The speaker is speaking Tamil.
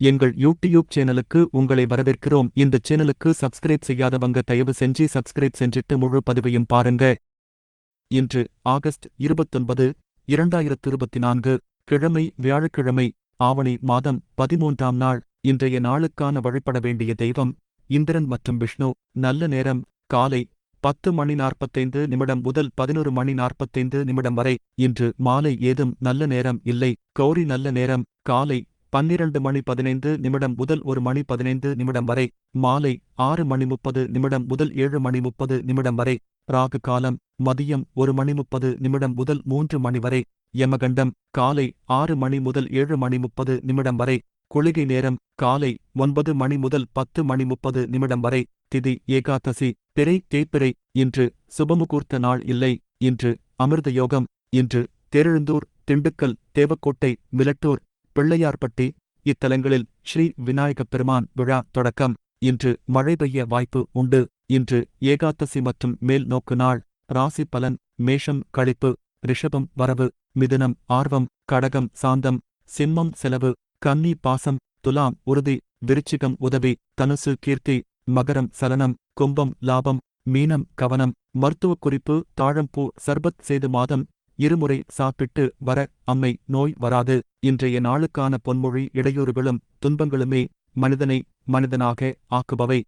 எங்கள் யூடியூப் சேனலுக்கு உங்களை வரவேற்கிறோம். இந்த சேனலுக்கு சப்ஸ்கிரைப் செய்யாதவங்க தயவு செஞ்சு சப்ஸ்கிரைப் செஞ்சிட்டு முழு பதிவையும் பாருங்க. இன்று ஆகஸ்ட் இருபத்தொன்பது இரண்டாயிரத்து இருபத்தி நான்கு கிழமை வியாழக்கிழமை ஆவணி மாதம் பதிமூன்றாம் நாள். இன்றைய நாளுக்கான வழிபட வேண்டிய தெய்வம் இந்திரன் மற்றும் விஷ்ணு. நல்ல நேரம் காலை பத்து மணி நாற்பத்தைந்து நிமிடம் முதல் பதினொரு மணி நாற்பத்தைந்து நிமிடம் வரை. இன்று மாலை ஏதும் நல்ல நேரம் இல்லை. கௌரி நல்ல நேரம் காலை பன்னிரண்டு மணி பதினைந்து நிமிடம் முதல் ஒரு மணி பதினைந்து நிமிடம் வரை மாலை ஆறு மணி முப்பது நிமிடம் முதல் ஏழு மணி முப்பது நிமிடம் வரை ராகு காலம் மதியம் ஒரு மணி முப்பது நிமிடம் முதல் மூன்று மணி வரை யமகண்டம் காலை ஆறு மணி முதல் ஏழு மணி முப்பது நிமிடம் வரை குளிகை நேரம் காலை ஒன்பது மணி முதல் பத்து மணி முப்பது நிமிடம் வரை திதி ஏகாதசி பிறை தேய்பிறை இன்று சுபமுகூர்த்த நாள் இல்லை இன்று அமிர்த யோகம் இன்று தேரெழுந்தூர் திண்டுக்கல் தேவக்கோட்டை மிலட்டூர் பிள்ளையார்பட்டி இத்தலங்களில் ஸ்ரீ விநாயகப் பெருமான் விழா தொடக்கம். இன்று மழை பெய்ய வாய்ப்பு உண்டு. இன்று ஏகாதசி மற்றும் மேல் நோக்கு நாள். ராசி பலன் மேஷம் கழிப்பு ரிஷபம் வரவு மிதுனம் ஆர்வம் கடகம் சாந்தம் சிம்மம் செலவு கன்னி பாசம் துலாம் உறுதி விருச்சிகம் உதவி தனுசு கீர்த்தி மகரம் சலனம் கும்பம் லாபம் மீனம் கவனம் மருத்துவக் குறிப்பு தாழம்பூ சர்பத் செய்து மாதம் இருமுறை சாப்பிட்டு வர அம்மை நோய் வராது இன்றைய நாளுக்கான பொன்மொழி இடையூறுகளும் துன்பங்களுமே மனிதனை மனிதனாக ஆக்குபவை.